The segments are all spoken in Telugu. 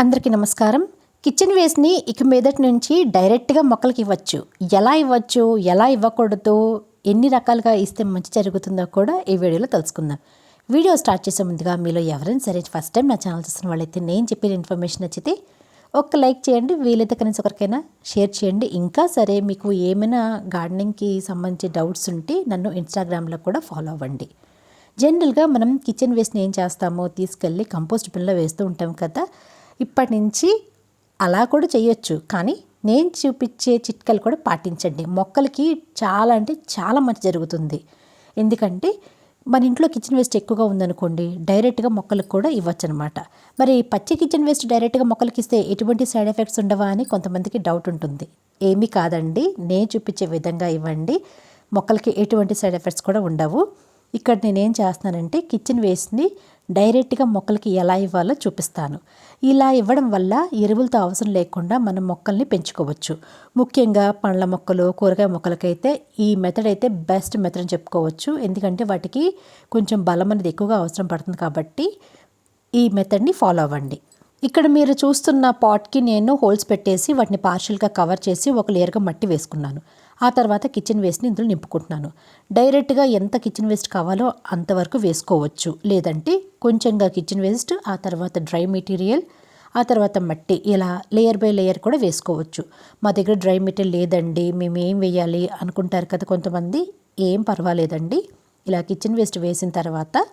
అందరికీ నమస్కారం. కిచెన్ వేస్ట్ని ఇక మీదటి నుంచి డైరెక్ట్గా మొక్కలకి ఇవ్వచ్చు. ఎలా ఇవ్వచ్చు ఎలా ఇవ్వకూడదు ఎన్ని రకాలుగా ఇస్తే మంచి జరుగుతుందో కూడా ఈ వీడియోలో తెలుసుకుందాం. వీడియో స్టార్ట్ చేసే ముందుగా మీలో ఎవరైనా సరే ఫస్ట్ టైం నా ఛానల్ చూసిన వాళ్ళైతే నేను చెప్పిన ఇన్ఫర్మేషన్ నచ్చితే ఒక్క లైక్ చేయండి వీలైతే కనీసం ఒకరికైనా షేర్ చేయండి. ఇంకా సరే మీకు ఏమైనా గార్డెనింగ్కి సంబంధించి డౌట్స్ ఉంటే నన్ను ఇన్స్టాగ్రామ్లో కూడా ఫాలో అవ్వండి. జనరల్గా మనం కిచెన్ వేస్ట్ని ఏం చేస్తామో తీసుకెళ్ళి కంపోస్ట్ బిన్లో వేస్తూ ఉంటాం కదా ఇప్పటి నుంచి అలా కూడా చేయొచ్చు. కానీ నేను చూపించే చిట్కాలు కూడా పాటించండి. మొక్కలకి చాలా అంటే చాలా మంచి జరుగుతుంది. ఎందుకంటే మన ఇంట్లో కిచెన్ వేస్ట్ ఎక్కువగా ఉందనుకోండి డైరెక్ట్గా మొక్కలకు కూడా ఇవ్వచ్చు అనమాట మరి పచ్చి కిచెన్ వేస్ట్ డైరెక్ట్గా మొక్కలకి ఇస్తే ఎటువంటి సైడ్ ఎఫెక్ట్స్ ఉండవా అని కొంతమందికి డౌట్ ఉంటుంది. ఏమీ కాదండి. నేను చూపించే విధంగా ఇవ్వండి. మొక్కలకి ఎటువంటి సైడ్ ఎఫెక్ట్స్ కూడా ఉండవు. ఇక్కడ నేనేం చేస్తున్నానంటే కిచెన్ వేస్ట్ని డైరెక్ట్గా మొక్కలకి ఎలా ఇవ్వాలో చూపిస్తాను. ఇలా ఇవ్వడం వల్ల ఎరువులతో అవసరం లేకుండా మనం మొక్కల్ని పెంచుకోవచ్చు. ముఖ్యంగా పండ్ల మొక్కలు కూరగాయ మొక్కలకైతే ఈ మెథడ్ అయితే బెస్ట్ మెథడ్ అని చెప్పుకోవచ్చు. ఎందుకంటే వాటికి కొంచెం బలం అనేది ఎక్కువగా అవసరం పడుతుంది కాబట్టి ఈ మెథడ్ని ఫాలో అవ్వండి. ఇక్కడ మీరు చూస్తున్న పాట్కి నేను హోల్స్ పెట్టేసి వాటిని పార్షల్గా కవర్ చేసి ఒక లేయర్గా మట్టి వేసుకున్నాను. ఆ తర్వాత కిచెన్ వేస్ట్ని ఇందులో నింపుకుంటున్నాను. డైరెక్ట్గా ఎంత కిచెన్ వేస్ట్ కావాలో అంతవరకు వేసుకోవచ్చు. లేదంటే కొంచెంగా కిచెన్ వేస్ట్ ఆ తర్వాత డ్రై మెటీరియల్ ఆ తర్వాత మట్టి ఇలా లేయర్ బై లేయర్ కూడా వేసుకోవచ్చు. మా దగ్గర డ్రై మెటీరియల్ లేదండి మేము ఏం వేయాలి అనుకుంటారు కదా కొంతమంది ఏం పర్వాలేదండి. ఇలా కిచెన్ వేస్ట్ వేసిన తర్వాత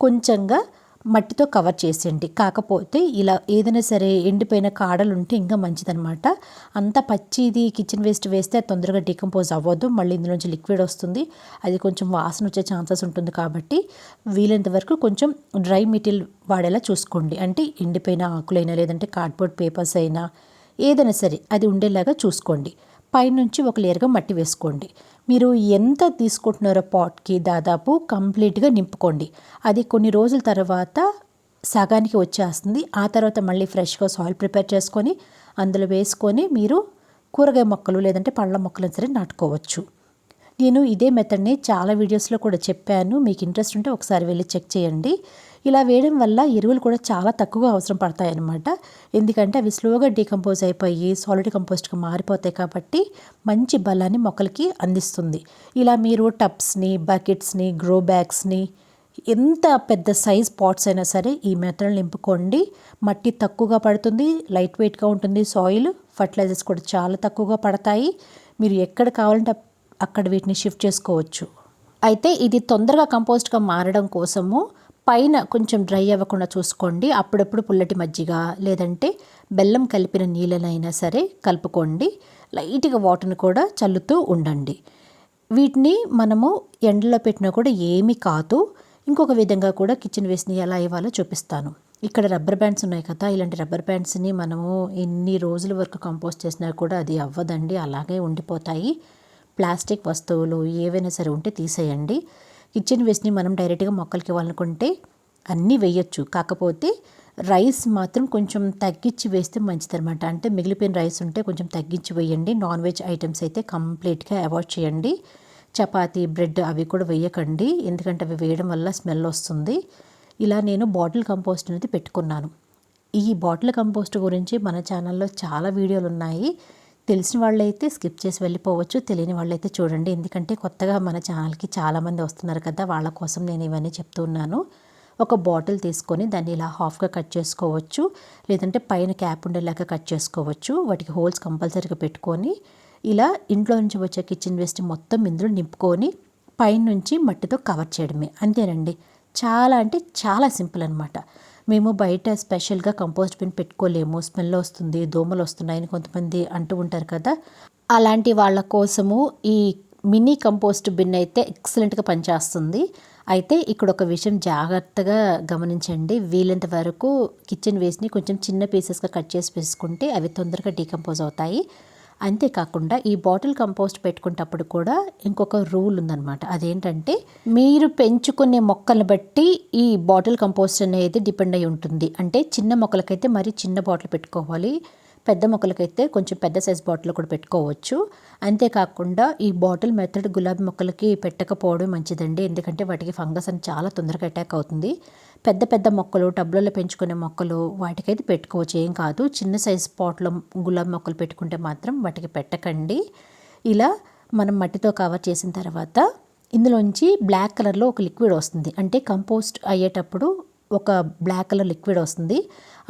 కొంచెంగా మట్టితో కవర్ చేసేయండి. కాకపోతే ఇలా ఏదైనా సరే ఎండిపోయిన కాడలు ఉంటే ఇంకా మంచిదనమాట అంత పచ్చిది కిచెన్ వేస్ట్ వేస్తే అది తొందరగా డీకంపోజ్ అవ్వదు. మళ్ళీ ఇందులోంచి లిక్విడ్ వస్తుంది. అది కొంచెం వాసన వచ్చే ఛాన్సెస్ ఉంటుంది కాబట్టి వీలైనంత వరకు కొంచెం డ్రై మెటీరియల్ వాడేలా చూసుకోండి. అంటే ఎండిపోయిన ఆకులైనా లేదంటే కార్డ్బోర్డ్ పేపర్స్ అయినా ఏదైనా సరే అది ఉండేలాగా చూసుకోండి. పైనుంచి ఒక లేయర్గా మట్టి వేసుకోండి. మీరు ఎంత తీసుకుంటున్నారో పాట్కి దాదాపు కంప్లీట్గా నింపుకోండి. అది కొన్ని రోజుల తర్వాత సగానికి వచ్చేస్తుంది. ఆ తర్వాత మళ్ళీ ఫ్రెష్గా సాయిల్ ప్రిపేర్ చేసుకొని అందులో వేసుకొని మీరు కూరగాయ మొక్కలు లేదంటే పళ్ళ మొక్కలు సరే నాటుకోవచ్చు. నేను ఇదే మెథడ్ని చాలా వీడియోస్లో కూడా చెప్పాను. మీకు ఇంట్రెస్ట్ ఉంటే ఒకసారి వెళ్ళి చెక్ చేయండి. ఇలా వేయడం వల్ల ఎరువులు కూడా చాలా తక్కువగా అవసరం పడతాయి అన్నమాట ఎందుకంటే అవి స్లోగా డీకంపోజ్ అయిపోయి సాలిడ్ కంపోస్ట్గా మారిపోతాయి కాబట్టి మంచి బలాన్ని మొక్కలకి అందిస్తుంది. ఇలా మీరు టబ్స్ని బకెట్స్ని గ్రో బ్యాగ్స్ని ఎంత పెద్ద సైజ్ పాట్స్ అయినా సరే ఈ మెథడ్ నింపుకోండి. మట్టి తక్కువగా పడుతుంది లైట్ వెయిట్గా ఉంటుంది సాయిల్ ఫర్టిలైజర్స్ కూడా చాలా తక్కువగా పడతాయి. మీరు ఎక్కడ కావాలంటే అక్కడ వీటిని షిఫ్ట్ చేసుకోవచ్చు. అయితే ఇది తొందరగా కంపోస్ట్గా మారడం కోసము పైన కొంచెం డ్రై అవ్వకుండా చూసుకోండి. అప్పుడప్పుడు పుల్లటి మజ్జిగ లేదంటే బెల్లం కలిపిన నీళ్ళనైనా సరే కలుపుకోండి. లైట్గా వాటర్ని కూడా చల్లుతూ ఉండండి. వీటిని మనము ఎండలో పెట్టినా కూడా ఏమీ కాదు. ఇంకొక విధంగా కూడా కిచెన్ వేస్ట్ని ఎలా ఇవ్వాలో చూపిస్తాను. ఇక్కడ రబ్బర్ బ్యాండ్స్ ఉన్నాయి కదా ఇలాంటి రబ్బర్ బ్యాండ్స్ని మనము ఎన్ని రోజుల వరకు కంపోస్ట్ చేసినా కూడా అది అవ్వదండి అలాగే ఉండిపోతాయి. ప్లాస్టిక్ వస్తువులు ఏవైనా సరే ఉంటే తీసేయండి. కిచెన్ వేస్ట్ని మనం డైరెక్ట్గా మొక్కలకి ఇవ్వాలనుకుంటే అన్నీ వేయచ్చు. కాకపోతే రైస్ మాత్రం కొంచెం తగ్గించి వేస్తే మంచిదన్నమాట. అంటే మిగిలిపోయిన రైస్ ఉంటే కొంచెం తగ్గించి వేయండి. నాన్ వెజ్ ఐటమ్స్ అయితే కంప్లీట్గా అవాయిడ్ చేయండి. చపాతి బ్రెడ్ అవి కూడా వేయకండి. ఎందుకంటే అవి వేయడం వల్ల స్మెల్ వస్తుంది. ఇలా నేను బాటిల్ కంపోస్ట్ అనేది పెట్టుకున్నాను. ఈ బాటిల్ కంపోస్ట్ గురించి మన ఛానల్లో చాలా వీడియోలు ఉన్నాయి తెలిసిన వాళ్ళైతే స్కిప్ చేసి వెళ్ళిపోవచ్చు తెలియని వాళ్ళైతే చూడండి. ఎందుకంటే కొత్తగా మన ఛానల్కి చాలామంది వస్తున్నారు కదా వాళ్ళ కోసం నేను ఇవన్నీ చెప్తున్నాను ఒక బాటిల్ తీసుకొని దాన్ని ఇలా హాఫ్గా కట్ చేసుకోవచ్చు లేదంటే పైన క్యాప్ ఉండేలాగా కట్ చేసుకోవచ్చు. వాటికి హోల్స్ కంపల్సరీగా పెట్టుకొని ఇలా ఇంట్లో నుంచి వచ్చే కిచెన్ వేస్ట్ మొత్తం ఇందులో నింపుకొని పైనుంచి మట్టితో కవర్ చేయడమే. అంతేనండి. చాలా అంటే చాలా సింపుల్ అనమాట మేము బయట స్పెషల్గా కంపోస్ట్ బిన్ పెట్టుకోలేము స్మెల్ వస్తుంది దోమలు వస్తున్నాయని కొంతమంది అంటూ ఉంటారు కదా. అలాంటి వాళ్ళ కోసము ఈ మినీ కంపోస్ట్ బిన్ అయితే ఎక్సలెంట్గా పనిచేస్తుంది. అయితే ఇక్కడ ఒక విషయం జాగ్రత్తగా గమనించండి. వీలంత వరకు కిచెన్ వేస్ట్ని కొంచెం చిన్న పీసెస్గా కట్ చేసి వేసుకుంటే అవి తొందరగా డీకంపోజ్ అవుతాయి. అంతేకాకుండా ఈ బాటిల్ కంపోస్ట్ పెట్టుకునేటప్పుడు కూడా ఇంకొక రూల్ ఉందన్నమాట. అదేంటంటే మీరు పెంచుకునే మొక్కలు బట్టి ఈ బాటిల్ కంపోస్ట్ అనేది డిపెండ్ అయి ఉంటుంది. అంటే చిన్న మొక్కలకైతే మరి చిన్న బాటిల్ పెట్టుకోవాలి. పెద్ద మొక్కలకైతే కొంచెం పెద్ద సైజ్ బాటిల్ కూడా పెట్టుకోవచ్చు. అంతేకాకుండా ఈ బాటిల్ మెథడ్ గులాబీ మొక్కలకి పెట్టకపోవడం మంచిదండి. ఎందుకంటే వాటికి ఫంగస్ అని చాలా తొందరగా అటాక్ అవుతుంది. పెద్ద పెద్ద మొక్కలు టబ్లలో పెంచుకునే మొక్కలు వాటికైతే పెట్టుకోవచ్చు. ఏం కాదు చిన్న సైజ్ పాట్లో గులాబీ మొక్కలు పెట్టుకుంటే మాత్రం వాటికి పెట్టకండి. ఇలా మనం మట్టితో కవర్ చేసిన తర్వాత ఇందులోంచి బ్లాక్ కలర్లో ఒక లిక్విడ్ వస్తుంది. అంటే కంపోస్ట్ అయ్యేటప్పుడు ఒక బ్లాక్ కలర్ లిక్విడ్ వస్తుంది.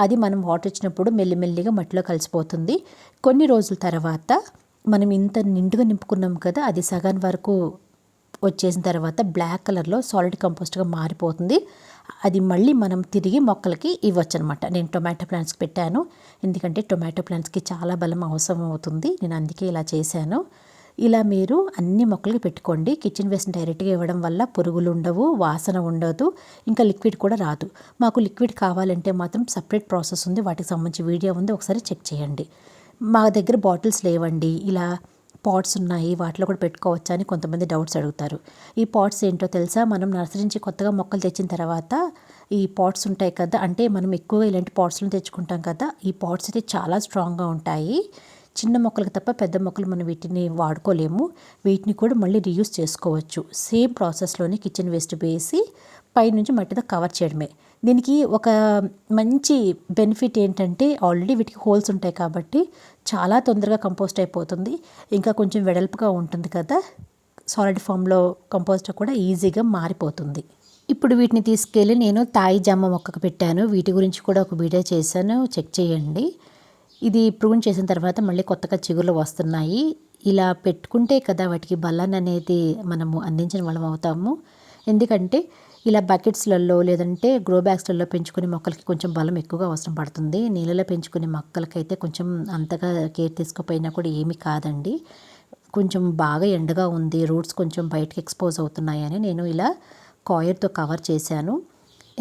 అది మనం వాటర్ ఇచ్చినప్పుడు మెల్లిమెల్లిగా మట్టిలో కలిసిపోతుంది. కొన్ని రోజుల తర్వాత మనం ఇంత నిండుగా నింపుకున్నాం కదా అది సగం వరకు వచ్చేసిన తర్వాత బ్లాక్ కలర్లో సాలిడ్ కంపోస్ట్గా మారిపోతుంది. అది మళ్ళీ మనం తిరిగి మొక్కలకి ఇవ్వచ్చు అనమాట నేను టొమాటో ప్లాంట్స్కి పెట్టాను. ఎందుకంటే టొమాటో ప్లాంట్స్కి చాలా బలం అవసరం అవుతుంది. నేను అందుకే ఇలా చేశాను. ఇలా మీరు అన్ని మొక్కలకి పెట్టుకోండి. కిచెన్ వేస్ట్ డైరెక్ట్గా ఇవ్వడం వల్ల పురుగులు ఉండవు వాసన ఉండదు ఇంకా లిక్విడ్ కూడా రాదు. మాకు లిక్విడ్ కావాలంటే మాత్రం సపరేట్ ప్రాసెస్ ఉంది. వాటికి సంబంధించి వీడియో ఉంది. ఒకసారి చెక్ చేయండి. మా దగ్గర బాటిల్స్ లేవండి. ఇలా పాట్స్ ఉన్నాయి. వాటిలో కూడా పెట్టుకోవచ్చా అని కొంతమంది డౌట్స్ అడుగుతారు. ఈ పాట్స్ ఏంటో తెలుసా? మనం నర్సరీ నుంచి కొత్తగా మొక్కలు తెచ్చిన తర్వాత ఈ పాట్స్ ఉంటాయి కదా అంటే మనం ఎక్కువగా ఇలాంటి పాట్స్లను తెచ్చుకుంటాం కదా ఈ పాట్స్ అయితే చాలా స్ట్రాంగ్గా ఉంటాయి. చిన్న మొక్కలకు తప్ప పెద్ద మొక్కలు మనం వీటిని వాడుకోలేము. వీటిని కూడా మళ్ళీ రీయూస్ చేసుకోవచ్చు. సేమ్ ప్రాసెస్లోనే కిచెన్ వేస్ట్ వేసి పైనుంచి మట్టితో కవర్ చేయడమే. దీనికి ఒక మంచి బెనిఫిట్ ఏంటంటే ఆల్రెడీ వీటికి హోల్స్ ఉంటాయి కాబట్టి చాలా తొందరగా కంపోస్ట్ అయిపోతుంది. ఇంకా కొంచెం వెడల్పుగా ఉంటుంది కదా. సాలిడ్ ఫామ్లో కంపోస్ట్ కూడా ఈజీగా మారిపోతుంది. ఇప్పుడు వీటిని తీసుకెళ్ళి నేను తాయి జామ మొక్కకు పెట్టాను. వీటి గురించి కూడా ఒక వీడియో చేశాను. చెక్ చేయండి. ఇది ప్రూన్ చేసిన తర్వాత మళ్ళీ కొత్తగా చిగుర్లు వస్తున్నాయి. ఇలా పెట్టుకుంటే కదా వాటికి బలాన్ని అనేది మనము అందించిన వాళ్ళం అవుతాము. ఎందుకంటే ఇలా బకెట్స్లలో లేదంటే గ్రో బ్యాగ్స్లలో పెంచుకునే మొక్కలకి కొంచెం బలం ఎక్కువగా అవసరం పడుతుంది. నీళ్ళలో పెంచుకునే మొక్కలకైతే కొంచెం అంతగా కేర్ తీసుకోపోయినా కూడా ఏమీ కాదండి. కొంచెం బాగా ఎండగా ఉంది రూట్స్ కొంచెం బయటకు ఎక్స్పోజ్ అవుతున్నాయని నేను ఇలా కాయర్తో కవర్ చేశాను.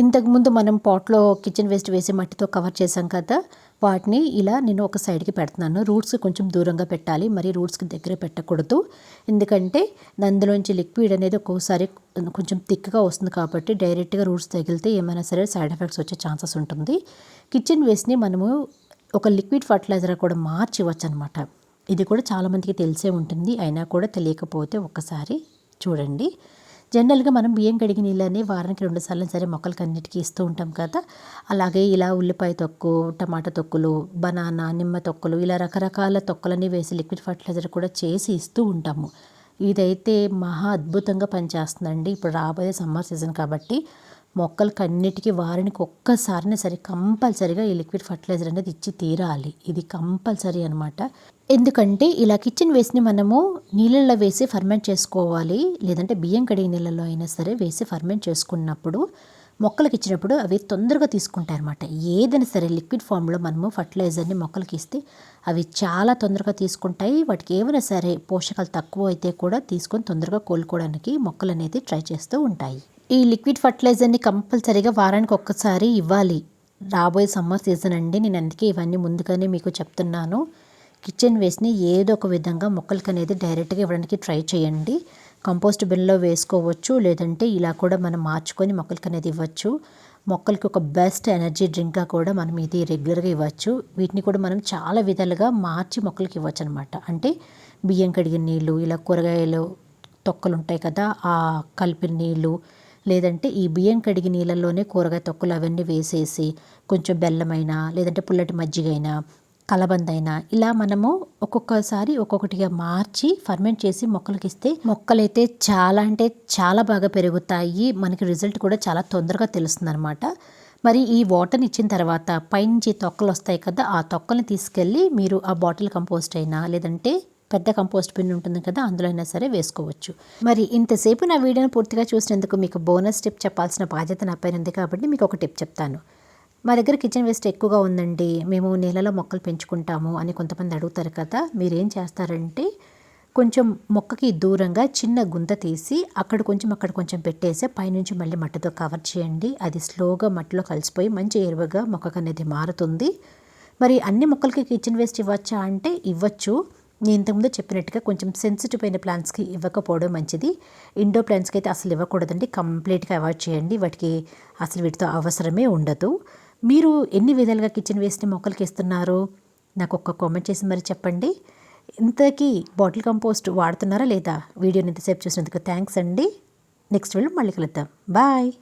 ఇంతకుముందు మనం పాట్లో కిచెన్ వేస్ట్ వేసి మట్టితో కవర్ చేసాం కదా వాటిని ఇలా నేను ఒక సైడ్కి పెడుతున్నాను. రూట్స్ కొంచెం దూరంగా పెట్టాలి మరి రూట్స్కి దగ్గర పెట్టకూడదు. ఎందుకంటే అందులోంచి లిక్విడ్ అనేది ఒక్కోసారి కొంచెం థిక్గా వస్తుంది కాబట్టి డైరెక్ట్గా రూట్స్ తగిలితే ఏమైనా సరే సైడ్ ఎఫెక్ట్స్ వచ్చే ఛాన్సెస్ ఉంటుంది. కిచెన్ వేస్ట్ని మనము ఒక లిక్విడ్ ఫర్టిలైజర్ కూడా మార్చి ఇవ్వచ్చు అనమాట ఇది కూడా చాలామందికి తెలిసే ఉంటుంది అయినా కూడా తెలియకపోతే ఒక్కసారి చూడండి. జనరల్గా మనం బియ్యం కడిగి నీళ్ళని వారానికి రెండు సార్లు సరే మొక్కలకి అన్నిటికీ ఇస్తూ ఉంటాం కదా. అలాగే ఇలా ఉల్లిపాయ తొక్కు టమాటా తొక్కులు బనానా నిమ్మ తొక్కులు ఇలా రకరకాల తొక్కలన్నీ వేసి లిక్విడ్ ఫర్టిలైజర్ కూడా చేసి ఇస్తూ ఉంటాము. ఇదైతే మహా అద్భుతంగా పనిచేస్తుందండి. ఇప్పుడు రాబోయే సమ్మర్ సీజన్ కాబట్టి మొక్కలకి అన్నిటికీ వారానికి ఒక్కసారినే సరే కంపల్సరీగా ఈ లిక్విడ్ ఫర్టిలైజర్ అనేది ఇచ్చి తీరాలి. ఇది కంపల్సరీ అనమాట ఎందుకంటే ఇలా కిచెన్ వేస్ట్ని మనము నీళ్ళల్లో వేసి ఫర్మెంట్ చేసుకోవాలి. లేదంటే బియ్యం కడిగి నీళ్ళలో అయినా సరే వేసి ఫర్మెంట్ చేసుకున్నప్పుడు మొక్కలకు ఇచ్చినప్పుడు అవి తొందరగా తీసుకుంటాయి అనమాట ఏదైనా సరే లిక్విడ్ ఫామ్లో మనము ఫర్టిలైజర్ని మొక్కలకి ఇస్తే అవి చాలా తొందరగా తీసుకుంటాయి. వాటికి ఏమైనా సరే పోషకాలు తక్కువ అయితే కూడా తీసుకొని తొందరగా కోలుకోవడానికి మొక్కలు అనేది ట్రై చేస్తూ ఉంటాయి. ఈ లిక్విడ్ ఫర్టిలైజర్ని కంపల్సరీగా వారానికి ఒక్కసారి ఇవ్వాలి. రాబోయే సమ్మర్ సీజన్ అండి. నేను అందుకే ఇవన్నీ ముందుగానే మీకు చెప్తున్నాను. కిచెన్ వేస్ట్ని ఏదో ఒక విధంగా మొక్కలకి అనేది డైరెక్ట్గా ఇవ్వడానికి ట్రై చేయండి. కంపోస్ట్ బిన్లో వేసుకోవచ్చు. లేదంటే ఇలా కూడా మనం మార్చుకొని మొక్కలకి అనేది ఇవ్వచ్చు. మొక్కలకి ఒక బెస్ట్ ఎనర్జీ డ్రింక్గా కూడా మనం ఇది రెగ్యులర్గా ఇవ్వచ్చు. వీటిని కూడా మనం చాలా విధాలుగా మార్చి మొక్కలకి ఇవ్వచ్చు అనమాట అంటే బియ్యం కడిగిన నీళ్ళు ఇలా కూరగాయలు తొక్కలు ఉంటాయి కదా ఆ కలిపిన నీళ్ళు లేదంటే ఈ బియ్యం కడిగి నీళ్ళల్లోనే కూరగాయ తొక్కులు అవన్నీ వేసేసి కొంచెం బెల్లమైనా లేదంటే పుల్లటి మజ్జిగైనా కలబందైనా ఇలా మనము ఒక్కొక్కసారి ఒక్కొక్కటిగా మార్చి ఫర్మెంట్ చేసి మొక్కలకి ఇస్తే మొక్కలైతే చాలా అంటే చాలా బాగా పెరుగుతాయి. మనకి రిజల్ట్ కూడా చాలా తొందరగా తెలుస్తుంది అనమాట మరి ఈ వాటర్ని ఇచ్చిన తర్వాత పైనుంచి తొక్కలు వస్తాయి కదా ఆ తొక్కల్ని తీసుకెళ్ళి మీరు ఆ బాటిల్ కంపోస్ట్ అయినా లేదంటే పెద్ద కంపోస్ట్ పిన్ ఉంటుంది కదా అందులో అయినా సరే వేసుకోవచ్చు. మరి ఇంతసేపు నా వీడియోని పూర్తిగా చూసినందుకు మీకు బోనస్ టిప్ చెప్పాల్సిన బాధ్యత నా పైన ఉంది కాబట్టి మీకు ఒక టిప్ చెప్తాను. మా దగ్గర కిచెన్ వేస్ట్ ఎక్కువగా ఉందండి మేము నీళ్ళలో మొక్కలు పెంచుకుంటాము అని కొంతమంది అడుగుతారు కదా మీరేం చేస్తారంటే కొంచెం మొక్కకి దూరంగా చిన్న గుంత తీసి అక్కడ కొంచెం అక్కడ కొంచెం పెట్టేసి పైనుంచి మళ్ళీ మట్టితో కవర్ చేయండి. అది స్లోగా మట్టిలో కలిసిపోయి మంచి ఎరువుగా మొక్కకు అనేది మారుతుంది. మరి అన్ని మొక్కలకి కిచెన్ వేస్ట్ ఇవ్వచ్చా అంటే ఇవ్వచ్చు. నేను ఇంతకుముందు చెప్పినట్టుగా కొంచెం సెన్సిటివ్ అయిన ప్లాంట్స్కి ఇవ్వకపోవడం మంచిది. ఇండో ప్లాంట్స్కి అయితే అసలు ఇవ్వకూడదండి. కంప్లీట్గా అవాయిడ్ చేయండి. వాటికి అసలు వీటితో అవసరమే ఉండదు. మీరు ఎన్ని విధాలుగా కిచెన్ వేస్ట్ని మొక్కలకి ఇస్తున్నారు నాకు ఒక్క కామెంట్ చేసి మరి చెప్పండి. ఇంతకీ బాటిల్ కంపోస్ట్ వాడుతున్నారా లేదా? వీడియోని ఇంతసేపు చూసినందుకు థ్యాంక్స్ అండి. నెక్స్ట్ వీడియో మళ్ళీ కలుద్దాం. బాయ్